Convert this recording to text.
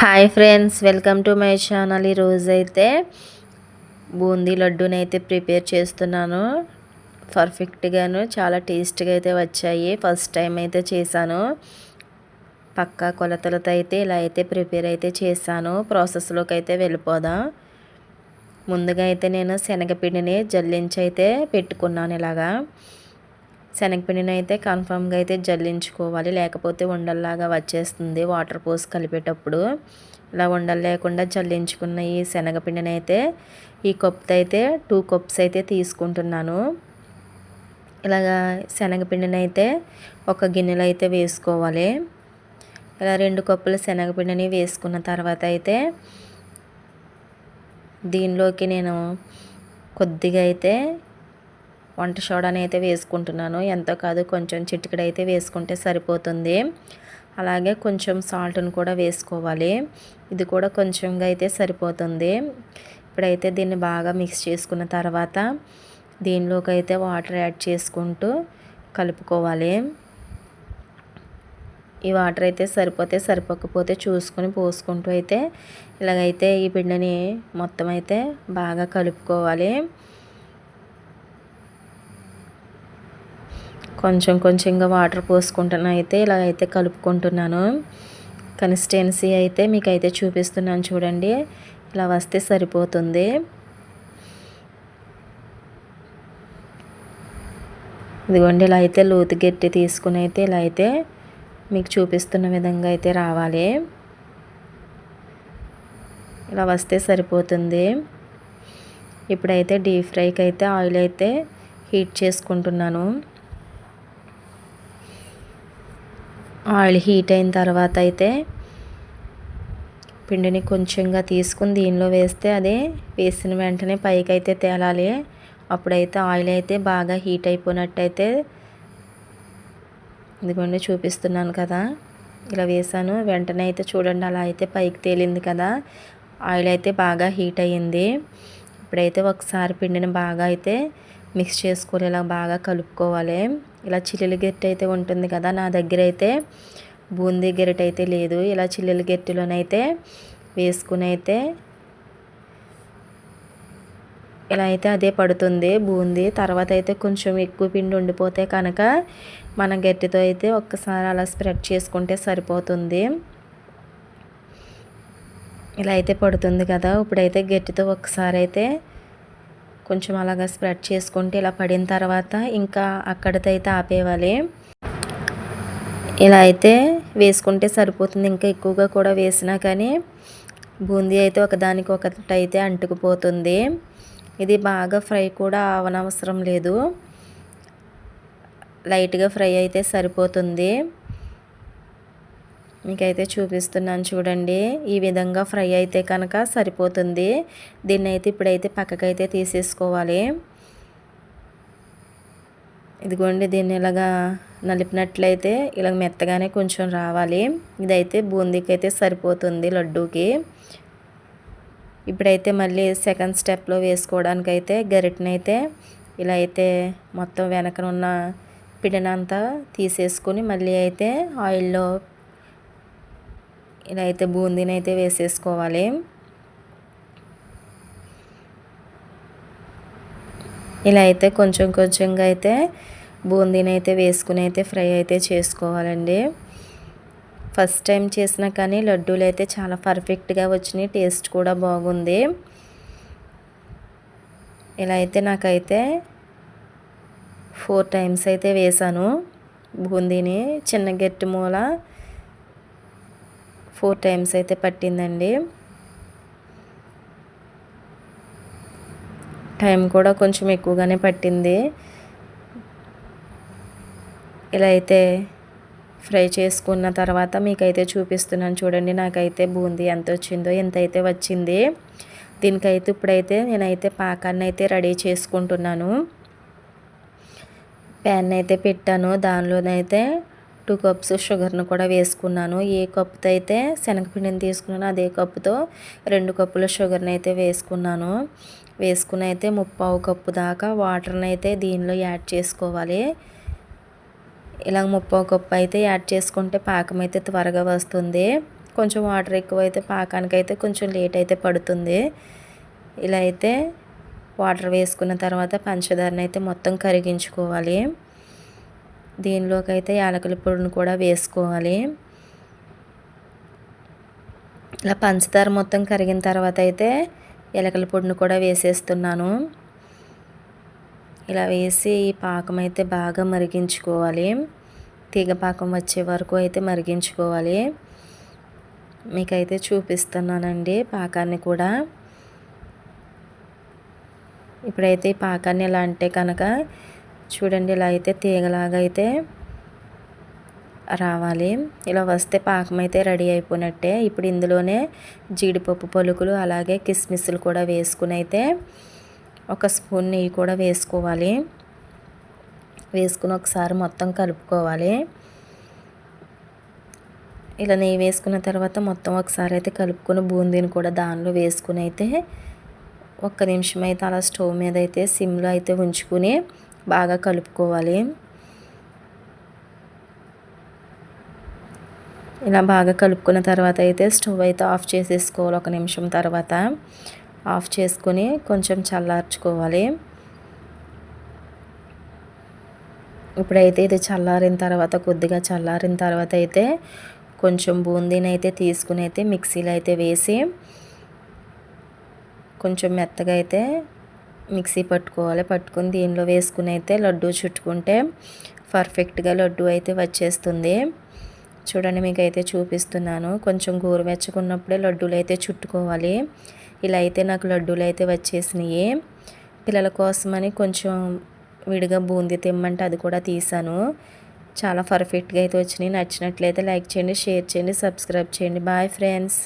Hi friends welcome to my channel. ఈరోజైతే అయితే బూందీ లడ్డూని అయితే ప్రిపేర్ చేస్తున్నాను. పర్ఫెక్ట్గాను చాలా టేస్ట్గా అయితే వచ్చాయి. ఫస్ట్ టైం అయితే చేశాను. పక్కా కొలతలతో అయితే ఇలా అయితే ప్రిపేర్ అయితే చేశాను. ప్రాసెస్లోకి అయితే వెళ్ళిపోదాం. ముందుగా అయితే నేను శనగపిండిని జల్లించి అయితే పెట్టుకున్నాను ఇలాగా. శనగపిండిని అయితే కన్ఫామ్గా అయితే జల్లించుకోవాలి. లేకపోతే ఉండల్లాగా వచ్చేస్తుంది వాటర్ పోసి కలిపేటప్పుడు. ఇలా ఉండలు లేకుండా జల్లించుకున్న ఈ శనగపిండిని అయితే ఈ కప్తో అయితే టూ కప్స్ అయితే తీసుకుంటున్నాను. ఇలాగా శనగపిండిని అయితే ఒక గిన్నెలో అయితే వేసుకోవాలి. ఇలా రెండు కప్పుల శనగపిండిని వేసుకున్న తర్వాత అయితే దీనిలోకి నేను కొద్దిగా అయితే వంట సోడాని అయితే వేసుకుంటున్నాను. ఎంతో కాదు కొంచెం చిటికడైతే అయితే వేసుకుంటే సరిపోతుంది. అలాగే కొంచెం సాల్ట్ని కూడా వేసుకోవాలి. ఇది కూడా కొంచెంగా అయితే సరిపోతుంది. ఇప్పుడైతే దీన్ని బాగా మిక్స్ చేసుకున్న తర్వాత దీనిలోకి అయితే వాటర్ యాడ్ చేసుకుంటూ కలుపుకోవాలి. ఈ వాటర్ అయితే సరిపోతే సరిపోకపోతే చూసుకొని పోసుకుంటూ అయితే ఇలాగైతే ఈ పిండిని మొత్తం అయితే బాగా కలుపుకోవాలి. కొంచెం కొంచెంగా వాటర్ పోసుకుంటున్నా అయితే ఇలా అయితే కలుపుకుంటున్నాను. కన్సిస్టెన్సీ అయితే మీకు అయితే చూపిస్తున్నాను చూడండి. ఇలా వస్తే సరిపోతుంది. ఇదిగోండి ఇలా అయితే లోతు గట్టి తీసుకుని అయితే ఇలా అయితే మీకు చూపిస్తున్న విధంగా అయితే రావాలి. ఇలా వస్తే సరిపోతుంది. ఇప్పుడైతే డీప్ ఫ్రైకి అయితే ఆయిల్ అయితే హీట్ చేసుకుంటున్నాను. ఆయిల్ హీట్ అయిన తర్వాత అయితే పిండిని కొంచెంగా తీసుకుని దీనిలో వేస్తే అదే వేసిన వెంటనే పైకి అయితే తేలాలి. అప్పుడైతే ఆయిల్ అయితే బాగా హీట్ అయిపోయినట్టయితే ఇదిగోండి చూపిస్తున్నాను కదా. ఇలా వేసాను వెంటనే అయితే చూడండి అలా అయితే పైకి తేలింది కదా. ఆయిల్ అయితే బాగా హీట్ అయ్యింది. ఇప్పుడైతే ఒకసారి పిండిని బాగా అయితే మిక్స్ చేసుకొని ఇలా బాగా కలుపుకోవాలి. ఇలా చిల్లుల గెట్టి అయితే ఉంటుంది కదా నా దగ్గర అయితే. బూందీ గెరిట అయితే లేదు. ఇలా చిల్లుల గెట్టిలోనైతే వేసుకుని అయితే ఇలా అయితే అదే పడుతుంది బూందీ. తర్వాత అయితే కొంచెం ఎక్కువ పిండి ఉండిపోతే కనుక మన గట్టితో అయితే ఒక్కసారి అలా స్ప్రెడ్ చేసుకుంటే సరిపోతుంది. ఇలా అయితే పడుతుంది కదా ఇప్పుడైతే గట్టితో ఒకసారి అయితే కొంచెం అలాగా స్ప్రెడ్ చేసుకుంటే ఇలా పడిన తర్వాత ఇంకా అక్కడితో అయితే ఆపేవాలి ఇలా అయితే వేసుకుంటే సరిపోతుంది. ఇంకా ఎక్కువగా కూడా వేసినా కానీ బూందీ అయితే ఒకదానికి ఒకటి అయితే అంటుకుపోతుంది. ఇది బాగా ఫ్రై కూడా అవనవసరం లేదు. లైట్గా ఫ్రై అయితే సరిపోతుంది. మీకైతే చూపిస్తున్నాను చూడండి. ఈ విధంగా ఫ్రై అయితే కనుక సరిపోతుంది. దీన్ని అయితే ఇప్పుడైతే పక్కకైతే తీసేసుకోవాలి. ఇదిగోండి దీన్ని ఇలాగా నలిపినట్లయితే ఇలా మెత్తగానే కొంచెం రావాలి. ఇదైతే బూందీకి అయితే సరిపోతుంది లడ్డూకి. ఇప్పుడైతే మళ్ళీ సెకండ్ స్టెప్లో వేసుకోవడానికైతే గరిటనైతే ఇలా అయితే మొత్తం వెనకనున్న పిండినంతా తీసేసుకొని మళ్ళీ అయితే ఆయిల్లో ఇలా అయితే బూందీని అయితే వేసేసుకోవాలి. ఇలా అయితే కొంచెం కొంచెంగా అయితే బూందీని అయితే వేసుకుని అయితే ఫ్రై అయితే చేసుకోవాలండి. ఫస్ట్ టైం చేసినా కానీ లడ్డూలు అయితే చాలా పర్ఫెక్ట్గా వచ్చినాయి టేస్ట్ కూడా బాగుంది. ఇలా అయితే నాకైతే ఫోర్ టైమ్స్ అయితే వేసాను బూందీని చిన్న గట్టి మూల ఫోర్ టైమ్స్ అయితే పట్టిందండి. టైం కూడా కొంచెం ఎక్కువగానే పట్టింది. ఇలా అయితే ఫ్రై చేసుకున్న తర్వాత మీకైతే చూపిస్తున్నాను చూడండి నాకైతే బూందీ ఎంత వచ్చిందో ఎంత అయితే వచ్చింది. దీనికైతే ఇప్పుడైతే నేనైతే పాకాన్ని అయితే రెడీ చేసుకుంటున్నాను. ప్యాన్ అయితే పెట్టాను దానిలోనైతే టూ కప్స్ షుగర్ను కూడా వేసుకున్నాను. ఏ కప్పుతో అయితే శనగపిండిని తీసుకున్నాను అదే కప్పుతో రెండు కప్పుల షుగర్ని అయితే వేసుకున్నాను. వేసుకుని అయితే ముప్పావు కప్పు దాకా వాటర్ని అయితే దీనిలో యాడ్ చేసుకోవాలి. ఇలా ముప్పావు కప్పు అయితే యాడ్ చేసుకుంటే పాకం అయితే త్వరగా వస్తుంది. కొంచెం వాటర్ ఎక్కువైతే పాకానికి అయితే కొంచెం లేట్ అయితే పడుతుంది. ఇలా అయితే వాటర్ వేసుకున్న తర్వాత పంచదారని అయితే మొత్తం కరిగించుకోవాలి. దీనిలోకి అయితే యాలకుల పొడిని కూడా వేసుకోవాలి. ఇలా పంచదార మొత్తం కరిగిన తర్వాత అయితే ఎలకల పొడిని కూడా వేసేస్తున్నాను. ఇలా వేసి ఈ పాకం అయితే బాగా మరిగించుకోవాలి. తీగ పాకం వచ్చే వరకు అయితే మరిగించుకోవాలి. మీకైతే చూపిస్తున్నానండి పాకాన్ని కూడా. ఇప్పుడైతే ఈ పాకాన్ని ఎలా అంటే కనుక చూడండి ఇలా అయితే తీగలాగా అయితే రావాలి. ఇలా వస్తే పాకం అయితే రెడీ అయిపోయినట్టే. ఇప్పుడు ఇందులోనే జీడిపప్పు పలుకులు అలాగే కిస్మిస్లు కూడా వేసుకుని అయితే ఒక స్పూన్ నెయ్యి కూడా వేసుకోవాలి. వేసుకుని ఒకసారి మొత్తం కలుపుకోవాలి. ఇలా నెయ్యి వేసుకున్న తర్వాత మొత్తం ఒకసారి అయితే కలుపుకొని బూందీని కూడా దానిలో వేసుకుని అయితే ఒక్క నిమిషం అయితే అలా స్టవ్ మీద అయితే సిమ్లో అయితే ఉంచుకుని బాగా కలుపుకోవాలి. ఇలా బాగా కలుపుకున్న తర్వాత అయితే స్టవ్ అయితే ఆఫ్ చేసేసుకోవాలి ఒక నిమిషం తర్వాత. ఆఫ్ చేసుకొని కొంచెం చల్లార్చుకోవాలి. ఇప్పుడైతే ఇది చల్లారిన తర్వాత కొద్దిగా చల్లారిన తర్వాత అయితే కొంచెం బూందీని అయితే తీసుకుని అయితే మిక్సీలో అయితే వేసి కొంచెం మెత్తగా అయితే మిక్సీ పట్టుకోవాలి. పట్టుకుని దీనిలో వేసుకుని అయితే లడ్డు చుట్టుకుంటే పర్ఫెక్ట్గా లడ్డు అయితే వచ్చేస్తుంది. చూడండి మీకు అయితే చూపిస్తున్నాను. కొంచెం గోరువెచ్చకున్నప్పుడే లడ్డూలు అయితే చుట్టుకోవాలి. ఇలా అయితే నాకు లడ్డూలు అయితే వచ్చేసినాయి. పిల్లల కోసమని కొంచెం విడిగా బూందీ తిమ్మంటే అది కూడా తీసాను. చాలా పర్ఫెక్ట్గా అయితే వచ్చినాయి. నచ్చినట్లయితే లైక్ చేయండి షేర్ చేయండి సబ్స్క్రైబ్ చేయండి. Bye friends.